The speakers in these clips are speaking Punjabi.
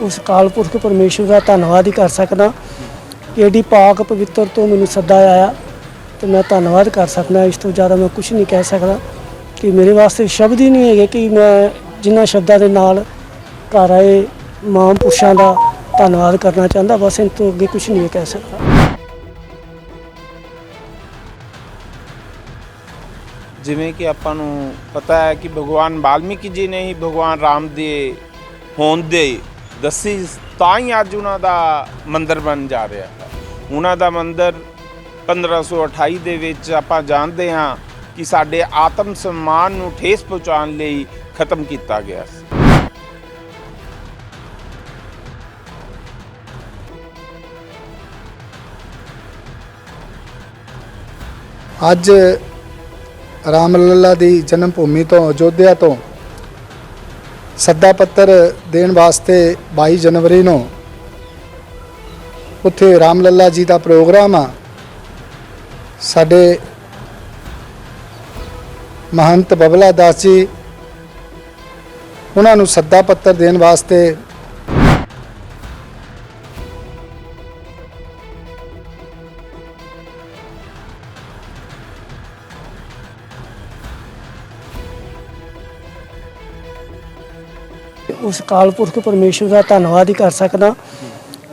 ਉਸ ਕਾਲ ਪੁਰਖ ਪਰਮੇਸ਼ਵਰ ਦਾ ਧੰਨਵਾਦ ਹੀ ਕਰ ਸਕਦਾ। ਕਿ ਏਡੀ ਪਾਕ ਪਵਿੱਤਰ ਤੋਂ ਮੈਨੂੰ ਸੱਦਾ ਆਇਆ, ਤੇ ਮੈਂ ਧੰਨਵਾਦ ਕਰ ਸਕਦਾ। ਇਸ ਤੋਂ ਜ਼ਿਆਦਾ ਮੈਂ ਕੁਝ ਨਹੀਂ ਕਹਿ ਸਕਦਾ ਕਿ ਮੇਰੇ ਵਾਸਤੇ ਸ਼ਬਦ ਹੀ ਨਹੀਂ ਹੈਗੇ ਕਿ ਮੈਂ ਜਿਨ੍ਹਾਂ ਸ਼ਬਦਾਂ ਦੇ ਨਾਲ ਘਰ ਆਏ ਮਾਂ ਪੁਰਸ਼ਾਂ ਦਾ ਧੰਨਵਾਦ ਕਰਨਾ ਚਾਹੁੰਦਾ। ਬਸ ਇਸ ਤੋਂ ਅੱਗੇ ਕੁਝ ਨਹੀਂ ਕਹਿ ਸਕਦਾ। ਜਿਵੇਂ ਕਿ ਆਪਾਂ ਨੂੰ ਪਤਾ ਹੈ ਕਿ ਭਗਵਾਨ ਵਾਲਮੀਕੀ ਜੀ ਨੇ ਹੀ ਭਗਵਾਨ ਰਾਮ ਦੇ ਹੋਣ ਦੇ ਦੱਸੀ ਤਾਂ ਹੀ ਅੱਜ ਉਹਨਾਂ ਦਾ ਮੰਦਿਰ ਬਣ ਜਾ ਰਿਹਾ ਹੈ। ਉਹਨਾਂ ਦਾ ਮੰਦਿਰ 1528 ਦੇ ਵਿੱਚ ਆਪਾਂ ਜਾਣਦੇ ਹਾਂ ਕਿ ਸਾਡੇ ਆਤਮ ਸਨਮਾਨ ਨੂੰ ਠੇਸ ਪਹੁੰਚਾਉਣ ਲਈ ਖਤਮ ਕੀਤਾ ਗਿਆ ਸੀ। ਅੱਜ ਰਾਮ ਲੱਲਾ ਦੀ ਜਨਮ ਭੂਮੀ ਤੋਂ ਅਯੋਧਿਆ ਤੋਂ ਸੱਦਾ ਪੱਤਰ ਦੇਣ ਵਾਸਤੇ 22 ਜਨਵਰੀ ਨੂੰ ਉੱਥੇ ਰਾਮ ਲੱਲਾ ਜੀ ਦਾ ਪ੍ਰੋਗਰਾਮ ਆ। ਸਾਡੇ ਮਹੰਤ ਬਬਲਾ ਦਾਸ ਜੀ, ਉਹਨਾਂ ਨੂੰ ਸੱਦਾ ਪੱਤਰ ਦੇਣ ਵਾਸਤੇ ਉਸ ਕਾਲ ਪੁਰਖ ਪਰਮੇਸ਼ਵਰ ਦਾ ਧੰਨਵਾਦ ਹੀ ਕਰ ਸਕਦਾ।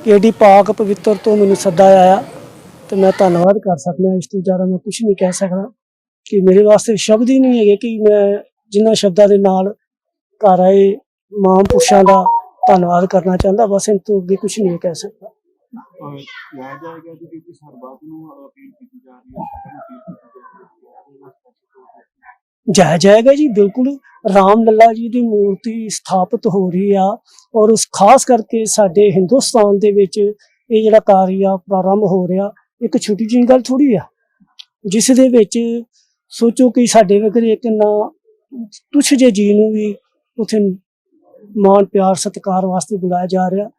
ਕਿ ਏਡੀ ਪਾਕ ਪਵਿੱਤਰ ਤੋਂ ਮੈਨੂੰ ਸੱਦਾ ਆਇਆ, ਤੇ ਮੈਂ ਧੰਨਵਾਦ ਕਰ ਸਕਦਾ ਇਸ ਤੋਂ ਜ਼ਿਆਦਾ ਮੈਂ ਕੁਝ ਨਹੀਂ ਕਹਿ ਸਕਦਾ ਕਿ ਮੇਰੇ ਵਾਸਤੇ ਸ਼ਬਦ ਹੀ ਨਹੀਂ ਹੈਗੇ ਕਿ ਮੈਂ ਜਿਨ੍ਹਾਂ ਸ਼ਬਦਾਂ ਦੇ ਨਾਲ ਘਰ ਆਏ ਮਹਾਂਪੁਰਸ਼ਾਂ ਦਾ ਧੰਨਵਾਦ ਕਰਨਾ ਚਾਹੁੰਦਾ, ਬਸ ਇਸ ਤੋਂ ਅੱਗੇ ਕੁਝ ਨਹੀਂ ਕਹਿ ਸਕਦਾ। ਲਿਆ ਜਾਏਗਾ ਜੀ ਕਿਉਂਕਿ ਸਰਬੱਤ ਨੂੰ ਅਪੀਲ ਕੀਤੀ ਜਾ ਰਹੀ ਹੈ ਜਾਇਆ ਜਾਏਗਾ ਜੀ, ਬਿਲਕੁਲ। ਰਾਮ ਲੱਲਾ ਜੀ ਦੀ ਮੂਰਤੀ ਸਥਾਪਿਤ ਹੋ ਰਹੀ ਆ ਔਰ ਉਸ ਖਾਸ ਕਰਕੇ ਸਾਡੇ ਹਿੰਦੁਸਤਾਨ ਦੇ ਵਿੱਚ ਇਹ ਜਿਹੜਾ ਕਾਰਜ ਆ, ਪ੍ਰਾਰੰਭ ਹੋ ਰਿਹਾ, ਇੱਕ ਛੋਟੀ ਜਿਹੀ ਗੱਲ ਥੋੜੀ ਆ, ਜਿਸ ਦੇ ਵਿੱਚ ਸੋਚੋ ਕਿ ਸਾਡੇ ਵਗਰੇ ਇੱਕ ਨਾ ਤੁਛ ਜੇ ਜੀ ਨੂੰ ਵੀ ਉਥੇ ਮਾਣ, ਪਿਆਰ, ਸਤਿਕਾਰ ਵਾਸਤੇ ਬੁਲਾਇਆ ਜਾ ਰਿਹਾ।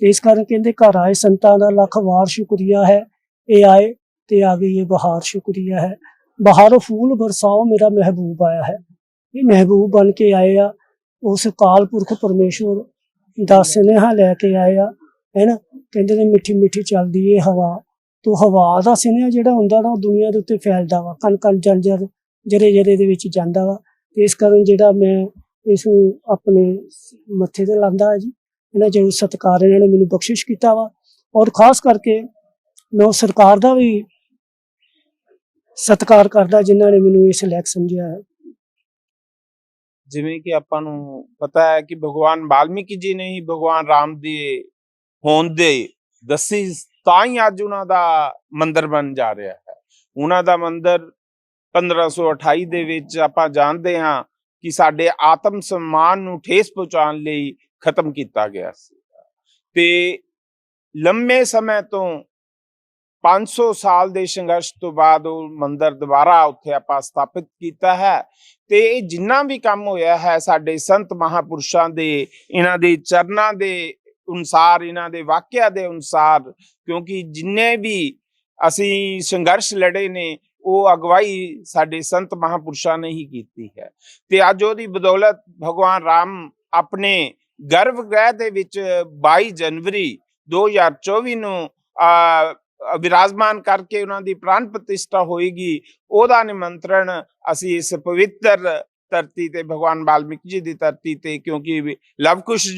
ਤੇ ਇਸ ਕਾਰਨ ਕਹਿੰਦੇ ਘਰ ਆਏ ਸੰਤਾਂ ਦਾ ਲੱਖ ਵਾਰ ਸ਼ੁਕਰੀਆ ਹੈ, ਇਹ ਆਏ ਤੇ ਆ ਗਈ ਇਹ ਬਹਾਰ ਸ਼ੁਕਰੀਆ ਹੈ। ਬਹਾਰੋਂ ਫੂਲ ਬਰਸਾਓ ਮੇਰਾ ਮਹਿਬੂਬ ਆਇਆ ਹੈ। ਇਹ ਮਹਿਬੂਬ ਬਣ ਕੇ ਆਏ ਆ, ਉਸ ਕਾਲ ਪੁਰਖ ਪਰਮੇਸ਼ਵਰ ਦਾ ਸੁਨੇਹਾ ਲੈ ਕੇ ਆਏ ਆ, ਹੈਨਾ? ਕਹਿੰਦੇ ਨੇ ਮਿੱਠੀ ਮਿੱਠੀ ਚੱਲਦੀ ਏ ਹਵਾ। ਤੋ ਹਵਾ ਦਾ ਸੁਨੇਹਾ ਜਿਹੜਾ ਹੁੰਦਾ ਨਾ, ਉਹ ਦੁਨੀਆ ਦੇ ਉੱਤੇ ਫੈਲਦਾ ਵਾ। ਕਣ ਕਣ ਜਲ ਜਲ ਜਰੇ ਜਰੇ ਦੇ ਵਿੱਚ ਜਾਂਦਾ ਵਾ। ਤੇ ਇਸ ਕਾਰਨ ਜਿਹੜਾ ਮੈਂ ਇਸ ਨੂੰ ਆਪਣੇ ਮੱਥੇ ਤੇ ਲਾਂਦਾ ਜੀ, ਇਹਨਾਂ ਜਿਹੜਾ ਸਤਿਕਾਰ ਇਹਨਾਂ ਨੇ ਮੈਨੂੰ ਬਖਸ਼ਿਸ਼ ਕੀਤਾ ਵਾ। ਔਰ ਖਾਸ ਕਰਕੇ ਮੈਂ ਉਹ ਸਰਕਾਰ ਦਾ ਵੀ ਸਤਿਕਾਰ ਕਰਦਾ, ਜਿਨ੍ਹਾਂ ਨੇ ਮੈਨੂੰ ਇਸ ਲਾਇਕ ਸਮਝਿਆ ਹੈ। ਜਿਵੇਂ ਕਿ ਆਪਾਂ ਨੂੰ ਪਤਾ ਹੈ ਕਿ ਭਗਵਾਨ ਵਾਲਮੀਕੀ ਜੀ ਨੇ ਹੀ ਭਗਵਾਨ ਰਾਮ ਦੇ ਹੋਣ ਦੇ ਦੱਸੀ, ਤਾਂ ਹੀ ਅੱਜ ਉਹਨਾਂ ਦਾ ਮੰਦਿਰ ਬਣ ਜਾ ਰਿਹਾ ਹੈ। ਉਹਨਾਂ ਦਾ ਮੰਦਿਰ 1528 ਦੇ ਵਿੱਚ ਆਪਾਂ ਜਾਣਦੇ ਹਾਂ ਕਿ ਸਾਡੇ ਆਤਮ ਸਨਮਾਨ ਨੂੰ ਠੇਸ ਪਹੁੰਚਾਉਣ ਲਈ ਖਤਮ ਕੀਤਾ ਗਿਆ ਸੀ। ਤੇ ਲੰਮੇ ਸਮੇਂ ਤੋਂ 500 ਸਾਲ ਦੇ ਸੰਘਰਸ਼ ਤੋਂ ਬਾਅਦ ਉਹ ਮੰਦਿਰ ਦੁਬਾਰਾ ਉੱਥੇ ਆਪਾਂ ਸਥਾਪਿਤ ਕੀਤਾ ਹੈ। ਤੇ ਇਹ ਜਿੰਨਾ ਵੀ ਕੰਮ ਹੋਇਆ ਹੈ, ਸਾਡੇ ਸੰਤ ਮਹਾਪੁਰਸ਼ਾਂ ਦੇ, ਇਹਨਾਂ ਦੇ ਚਰਨਾਂ ਦੇ ਅਨੁਸਾਰ, ਇਹਨਾਂ ਦੇ ਵਾਕਿਆ ਦੇ ਅਨੁਸਾਰ, ਕਿਉਂਕਿ ਜਿੰਨੇ ਵੀ ਅਸੀਂ ਸੰਘਰਸ਼ ਲੜੇ ਨੇ, ਉਹ ਅਗਵਾਈ ਸਾਡੇ ਸੰਤ ਮਹਾਪੁਰਸ਼ਾਂ ਨੇ ਹੀ ਕੀਤੀ ਹੈ। ਤੇ ਅੱਜ ਉਹਦੀ ਬਦੌਲਤ ਭਗਵਾਨ ਰਾਮ ਆਪਣੇ ਗਰਭ ਗ੍ਰਹਿ ਦੇ ਵਿੱਚ 22 ਜਨਵਰੀ 2024 ਨੂੰ, ਆ ਵਿਰਾਜਮਾਨ ਕਰਕੇ ਉਹਨਾਂ ਦੀ ਪ੍ਰਾਨ ਪ੍ਰਤਿਸ਼ਠਾ ਹੋਏਗੀ, ਉਹਦਾ ਨਿਮੰਤਰਣ ਅਸੀਂ ਇਸ ਪਵਿੱਤਰ ਧਰਤੀ ਤੇ, ਭਗਵਾਨ ਵਾਲਮੀਕੀ ਜੀ ਦੀ ਧਰਤੀ ਤੇ, ਕਿਉਂਕਿ ਵੀ ਲਵਕੁਸ਼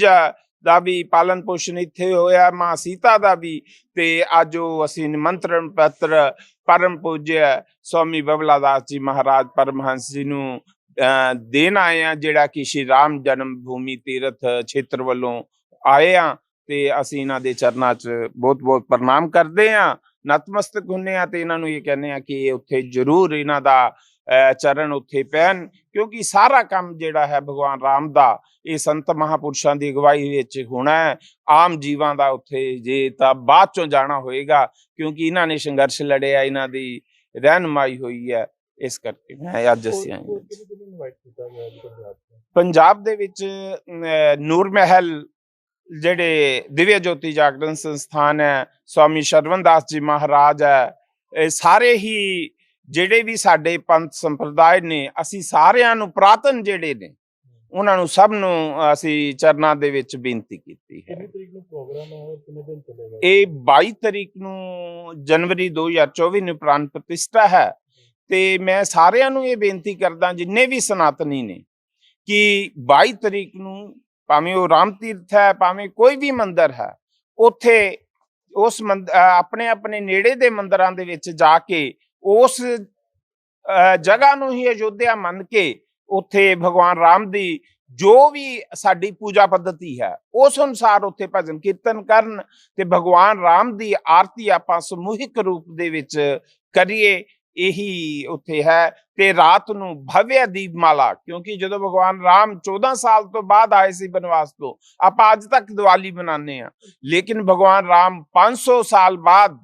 ਦਾ ਵੀ ਪਾਲਣ ਪੋਸ਼ਣ ਇੱਥੇ ਹੋਇਆ, ਮਾਂ ਸੀਤਾ ਦਾ ਵੀ, ਤੇ ਅੱਜ ਉਹ ਅਸੀਂ ਨਿਮੰਤਰਣ ਪੱਤਰ ਪਰਮ ਪੂਜਯ ਸਵਾਮੀ ਬਬਲਾ ਦਾਸ ਜੀ ਮਹਾਰਾਜ ਪਰਮਹੰਸ ਜੀ ਨੂੰ, ਅਹ, ਦੇਣ ਆਏ ਆ ਜਿਹੜਾ ਕਿ ਸ਼੍ਰੀ ਰਾਮ ਜਨਮ ਭੂਮੀ ਤੀਰਥ ਖੇਤਰ ਵੱਲੋਂ ਆਏ ਆ ਤੇ ਅਸੀਂ ਇਹਨਾਂ ਦੇ ਚਰਨਾਂ 'ਚ ਬਹੁਤ-ਬਹੁਤ ਪ੍ਰਣਾਮ ਕਰਦੇ ਆ ਨਤਮਸਤਕ ਹੁੰਨੇ ਆ ਤੇ ਇਹਨਾਂ ਨੂੰ ਇਹ ਕਹਿੰਦੇ ਆ ਕਿ ਉੱਥੇ ਜ਼ਰੂਰ ਇਹਨਾਂ ਦਾ ਚਰਨ ਉੱਥੇ ਪੈਣ ਕਿਉਂਕਿ ਸਾਰਾ ਕੰਮ ਜਿਹੜਾ ਹੈ ਭਗਵਾਨ ਰਾਮ ਦਾ ਇਹ ਸੰਤ ਮਹਾਪੁਰਸ਼ਾਂ ਦੀ ਅਗਵਾਈ ਵਿੱਚ ਹੋਣਾ ਹੈ। ਆਮ ਜੀਵਾਂ ਦਾ ਉੱਥੇ ਜੇ ਤਾਂ ਬਾਅਦ ਚੋਂ ਜਾਣਾ ਹੋਏਗਾ ਕਿਉਂਕਿ ਇਹਨਾਂ ਨੇ ਸੰਘਰਸ਼ ਲੜਿਆ ਇਹਨਾਂ ਦੀ ਰਹਿਨਮਾਈ ਹੋਈ ਹੈ ਇਸ ਕਰਕੇ ਮੈਂ ਅੱਜ ਅਸੀਂ ਆਏ ਪੰਜਾਬ ਦੇ ਵਿੱਚ ਨੂਰ ਮਹਿਲ ਜਿਹੜੇ ਦਿਵਯ ਜੋਤੀ ਜਾਗਰਣ ਸੰਸਥਾਨ ਹੈ ਸਵਾਮੀ ਸ਼ਰਵਨ ਦਾਸ ਜੀ ਮਹਾਰਾਜ ਹੈ ਇਹ ਸਾਰੇ ਹੀ ਜਿਹੜੇ ਵੀ ਸਾਡੇ ਪੰਥ ਸੰਪਰਦਾਇ ਨੇ ਅਸੀਂ ਸਾਰਿਆਂ ਨੂੰ ਪ੍ਰਾਤਨ ਜਿਹੜੇ ਨੇ ਉਹਨਾਂ ਨੂੰ ਸਭ ਨੂੰ ਅਸੀਂ ਚਰਨਾਂ ਦੇ ਵਿੱਚ ਬੇਨਤੀ ਕੀਤੀ ਹੈ। ਕਿੰਨੀ ਤਰੀਕ ਨੂੰ ਪ੍ਰੋਗਰਾਮ ਹੈ ਔਰ ਕਿੰਨੇ ਦਿਨ ਚੱਲੇਗਾ? ਇਹ 22 ਤਰੀਕ ਨੂੰ ਜਨਵਰੀ 2024 ਨੂੰ ਪ੍ਰਾਨ ਪ੍ਰਤਿਸ਼ਠਾ ਹੈ ਤੇ ਮੈਂ ਸਾਰਿਆਂ ਨੂੰ ਇਹ ਬੇਨਤੀ ਕਰਦਾ ਜਿੰਨੇ ਵੀ ਸਨਾਤਨੀ ਨੇ ਕਿ 22 ਤਰੀਕ ਨੂੰ ਭਾਵੇਂ ਉਹ ਰਾਮ ਤੀਰਥ ਹੈ, ਭਾਵੇਂ ਕੋਈ ਵੀ ਮੰਦਿਰ ਹੈ, ਉੱਥੇ ਉਸ ਆਪਣੇ ਆਪਣੇ ਨੇੜੇ ਦੇ ਮੰਦਿਰਾਂ ਦੇ ਵਿੱਚ ਜਾ ਕੇ ਉਸ ਜਗ੍ਹਾ ਨੂੰ ਹੀ ਅਯੋਧਿਆ ਮੰਨ ਕੇ ਉੱਥੇ ਭਗਵਾਨ ਰਾਮ ਦੀ ਜੋ ਵੀ ਸਾਡੀ ਪੂਜਾ ਪੱਧਤੀ ਹੈ, ਉਸ ਅਨੁਸਾਰ ਉੱਥੇ ਭਜਨ ਕੀਰਤਨ ਕਰਨ ਤੇ ਭਗਵਾਨ ਰਾਮ ਦੀ ਆਰਤੀ ਆਪਾਂ ਸਮੂਹਿਕ ਰੂਪ ਦੇ ਵਿੱਚ ਕਰੀਏ ਇਹੀ ਉੱਥੇ ਹੈ ਤੇ ਰਾਤ ਨੂੰ ਭਵਯ ਦੀਪਮਾਲਾ, ਕਿਉਂਕਿ ਜਦੋਂ ਭਗਵਾਨ ਰਾਮ 14 ਸਾਲ ਤੋਂ ਬਾਅਦ ਆਏ ਸੀ ਬਨਵਾਸ ਤੋਂ, ਆਪਾਂ ਅੱਜ ਤੱਕ ਦੀਵਾਲੀ ਮਨਾਉਂਦੇ ਆ ਲੇਕਿਨ ਭਗਵਾਨ ਰਾਮ 500 ਸਾਲ ਬਾਅਦ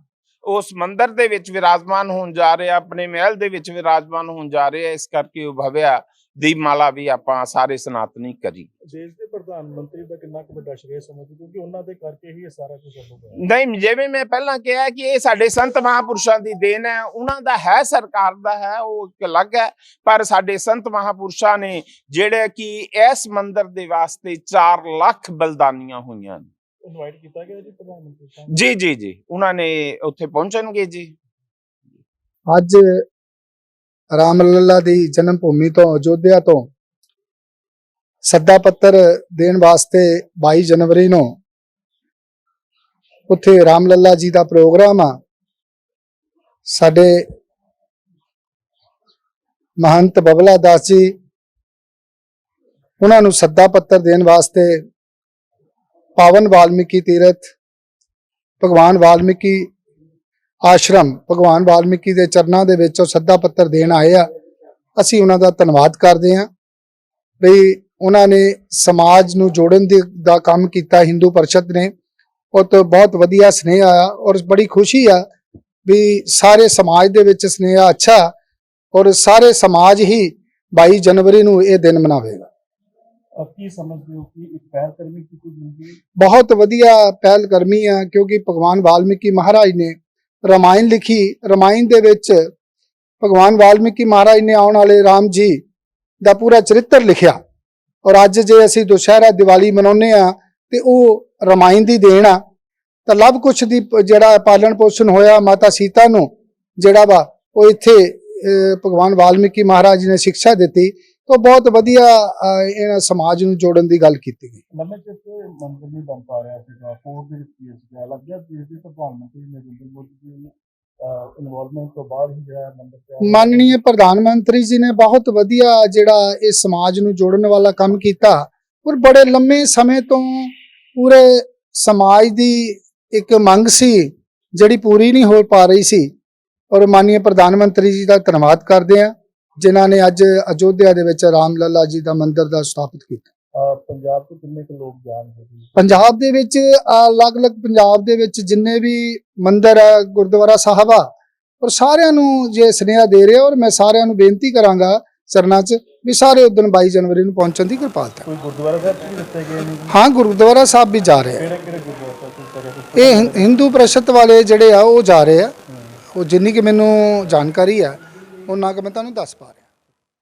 ਉਸ ਮੰਦਿਰ ਦੇ ਵਿੱਚ ਵਿਰਾਜਮਾਨ ਹੋਣ ਜਾ ਰਹੇ ਆਪਣੇ ਮਹਿਲ ਦੇ ਵਿੱਚ ਵਿਰਾਜਮਾਨ ਹੋਣ ਜਾ ਰਹੇ ਇਸ ਕਰਕੇ ਉਹ ਭਵਯ ਦੀਪਮਾਲਾ ਵੀ ਆਪਾਂ ਸਾਰੇ ਸਨਾਤਨੀ ਕਰੀ। ਦੇਸ਼ ਦੇ ਪ੍ਰਧਾਨ ਮੰਤਰੀ ਦਾ ਕਿੰਨਾ ਕੁ ਵੱਡਾ ਸ਼੍ਰੇय ਸਮਝਦੇ ਕਿਉਂਕਿ ਉਹਨਾਂ ਦੇ ਕਰਕੇ ਹੀ ਇਹ ਸਾਰਾ ਕੁਝ ਸੰਭਵ ਹੋਇਆ ਨਹੀਂ ਜਿਵੇਂ ਮੈਂ ਪਹਿਲਾਂ ਕਿਹਾ ਕਿ ਇਹ ਸਾਡੇ ਸੰਤ ਮਹਾਪੁਰਸ਼ਾਂ ਦੀ ਦੇਣ ਹੈ ਉਹਨਾਂ ਦਾ ਹੈ ਸਰਕਾਰ ਦਾ ਹੈ ਉਹ ਇੱਕ ਅਲੱਗ ਹੈ ਪਰ ਸਾਡੇ ਸੰਤ ਮਹਾਪੁਰਸ਼ਾਂ ਨੇ ਜਿਹੜੇ ਕਿ ਇਸ ਮੰਦਿਰ ਦੇ ਵਾਸਤੇ 4 ਲੱਖ ਬਲਦਾਨੀਆਂ ਹੋਈਆਂ ਨੇ। ਇਨਵਾਈਟ ਕੀਤਾ ਗਿਆ ਜੀ ਪ੍ਰਧਾਨ ਮੰਤਰੀ ਸਾਹਿਬ ਜੀ ਜੀ ਜੀ। ਉਹਨਾਂ ਨੇ ਉੱਥੇ ਪਹੁੰਚਣਗੇ ਜੀ। ਅੱਜ ਰਾਮ ਲੱਲਾ ਦੀ ਜਨਮ ਭੂਮੀ ਤੋਂ ਅਯੋਧਿਆ ਤੋਂ ਸੱਦਾ ਪੱਤਰ ਦੇਣ ਵਾਸਤੇ 22 ਜਨਵਰੀ ਨੂੰ ਉੱਥੇ ਰਾਮ ਲੱਲਾ ਜੀ ਦਾ ਪ੍ਰੋਗਰਾਮ ਆ। ਸਾਡੇ ਮਹੰਤ ਬਬਲਾ ਦਾਸ ਜੀ ਉਹਨਾਂ ਨੂੰ ਸੱਦਾ ਪੱਤਰ ਦੇਣ ਵਾਸਤੇ ਪਾਵਨ ਵਾਲਮੀਕੀ ਤੀਰਥ ਭਗਵਾਨ ਵਾਲਮੀਕੀ ਆਸ਼ਰਮ ਭਗਵਾਨ ਵਾਲਮੀਕੀ ਦੇ ਚਰਨਾਂ ਦੇ ਵਿੱਚ ਉਹ ਸੱਦਾ ਪੱਤਰ ਦੇਣ ਆਏ ਆ ਅਸੀਂ ਉਹਨਾਂ ਦਾ ਧੰਨਵਾਦ ਕਰਦੇ ਹਾਂ ਵੀ ਉਹਨਾਂ ਨੇ ਸਮਾਜ ਨੂੰ ਜੋੜਨ ਦੀ ਦਾ ਕੰਮ ਕੀਤਾ ਹਿੰਦੂ ਪਰਿਸ਼ਦ ਨੇ ਉਹ ਤੋਂ ਬਹੁਤ ਵਧੀਆ ਸਨੇਹ ਆਇਆ ਔਰ ਬੜੀ ਖੁਸ਼ੀ ਆ ਵੀ ਸਾਰੇ ਸਮਾਜ ਦੇ ਵਿੱਚ ਸਨੇਹ ਅੱਛਾ ਔਰ ਸਾਰੇ ਸਮਾਜ ਹੀ 22 ਜਨਵਰੀ ਨੂੰ ਇਹ ਦਿਨ ਮਨਾਵੇਗਾ ਕੀ ਸਮਝਦੇ ਹੋ ਕਿ ਇੱਕ ਪਹਿਲ ਕਰਮੀ ਕੀਤੀ ਗਈ ਬਹੁਤ ਵਧੀਆ ਪਹਿਲ ਕਰਮੀ ਆ, ਕਿਉਂਕਿ ਭਗਵਾਨ ਵਾਲਮੀਕੀ ਮਹਾਰਾਜ ਨੇ ਰਮਾਇਣ ਲਿਖੀ, ਰਮਾਇਣ ਦੇ ਵਿੱਚ ਭਗਵਾਨ ਵਾਲਮੀਕੀ ਮਹਾਰਾਜ ਨੇ ਆਉਣ ਵਾਲੇ RAM ਜੀ ਦਾ ਪੂਰਾ ਚਰਿੱਤਰ ਲਿਖਿਆ। ਔਰ ਅੱਜ ਜੇ ਅਸੀਂ ਦੁਸ਼ਹਿਰਾ, ਦੀਵਾਲੀ ਮਨਾਉਂਦੇ ਆ ਤੇ ਉਹ ਰਾਮਾਇਣ ਦੀ ਦੇਣ ਆ, ਤਾਂ ਲਵ ਕੁਛ ਦੀ ਜਿਹੜਾ ਪਾਲਣ ਪੋਸ਼ਣ ਹੋਇਆ ਮਾਤਾ ਸੀਤਾ ਨੂੰ, ਜਿਹੜਾ ਵਾ ਉਹ ਇੱਥੇ ਭਗਵਾਨ ਵਾਲਮੀਕੀ ਮਹਾਰਾਜ ਨੇ ਸਿੱਖਿਆ ਦਿੱਤੀ। ਤਾਂ ਬਹੁਤ ਵਧੀਆ ਇਹਨਾਂ ਸਮਾਜ ਨੂੰ ਜੋੜਨ ਦੀ ਗੱਲ ਕੀਤੀ ਗਈ। ਲੰਮੇ ਚਿਰ ਤੋਂ ਇਹ ਮੰਦਿਰ ਨਹੀਂ ਬਣ ਪਾ ਰਿਹਾ ਸੀਗਾ ਫੋਰ ਦੇ ਵਿੱਚ ਕੀ ਸੀਗਾ ਲੱਗਿਆ ਦੇਸ਼ ਦੇ ਪ੍ਰਧਾਨ ਮੰਤਰੀ ਨਰਿੰਦਰ ਮੋਦੀ ਜੀ ਦੀ ਇਨਵੋਲਵਮੈਂਟ ਤੋਂ ਬਾਅਦ ਹੀ ਜਿਹੜਾ ਮੰਦਿਰ ਤਿਆਰ ਹੋਇਆ। ਮਾਨਨੀय ਪ੍ਰਧਾਨ ਮੰਤਰੀ ਜੀ ਨੇ ਬਹੁਤ ਵਧੀਆ ਜਿਹੜਾ ਇਸ ਸਮਾਜ ਨੂੰ ਜੋੜਨ ਵਾਲਾ ਕੰਮ ਕੀਤਾ। ਔਰ ਬੜੇ ਲੰਮੇ ਸਮੇਂ ਤੋਂ ਪੂਰੇ ਸਮਾਜ ਦੀ ਇੱਕ ਮੰਗ ਸੀ ਜਿਹੜੀ ਪੂਰੀ ਨਹੀਂ ਹੋ ਪਾ ਰਹੀ ਸੀ। ਔਰ ਮਾਨਨੀय ਪ੍ਰਧਾਨ ਮੰਤਰੀ ਜੀ ਦਾ ਧੰਨਵਾਦ ਕਰਦੇ ਆ ਜਿਨ੍ਹਾਂ ਨੇ ਅੱਜ ਅਯੋਧਿਆ ਦੇ ਵਿੱਚ ਰਾਮ ਲੱਲਾ ਜੀ ਦਾ ਮੰਦਿਰ ਦਾ ਸਥਾਪਿਤ ਕੀਤਾ। ਪੰਜਾਬ ਤੋਂ ਕਿੰਨੇ ਕੁ ਲੋਕ ਜਾਣਗੇ ਜੀ? ਪੰਜਾਬ ਦੇ ਵਿੱਚ ਅਲੱਗ-ਅਲੱਗ ਪੰਜਾਬ ਦੇ ਵਿੱਚ ਜਿੰਨੇ ਵੀ ਮੰਦਿਰ ਆ ਗੁਰਦੁਆਰਾ ਸਾਹਿਬ ਆ ਔਰ ਸਾਰਿਆਂ ਨੂੰ ਜੇ ਸੁਨੇਹਾ ਦੇ ਰਿਹਾ ਔਰ ਮੈਂ ਸਾਰਿਆਂ ਨੂੰ ਬੇਨਤੀ ਕਰਾਂਗਾ ਚਰਨਾਂ 'ਚ ਵੀ ਸਾਰੇ ਉਦੋਂ 22 ਜਨਵਰੀ ਨੂੰ ਪਹੁੰਚਣ ਦੀ ਕਿਰਪਾਲਤਾ ਕੋਈ ਗੁਰਦੁਆਰਾ ਸਾਹਿਬ ਵੀ ਦਿੱਤੇ ਗਏ ਨੇ ਹਾਂ ਗੁਰਦੁਆਰਾ ਸਾਹਿਬ ਵੀ ਜਾ ਰਹੇ ਆ। ਇਹ ਹਿੰਦੂ ਪ੍ਰਸ਼ਤ ਵਾਲੇ ਜਿਹੜੇ ਆ ਉਹ ਜਾ ਰਹੇ ਆ। ਉਹ ਜਿੰਨੀ ਕਿ ਮੈਨੂੰ ਜਾਣਕਾਰੀ ਆ ਉਹਨਾਂ ਕਿ ਮੈਂ ਤੁਹਾਨੂੰ ਦੱਸ ਪਾ ਰਿਹਾ।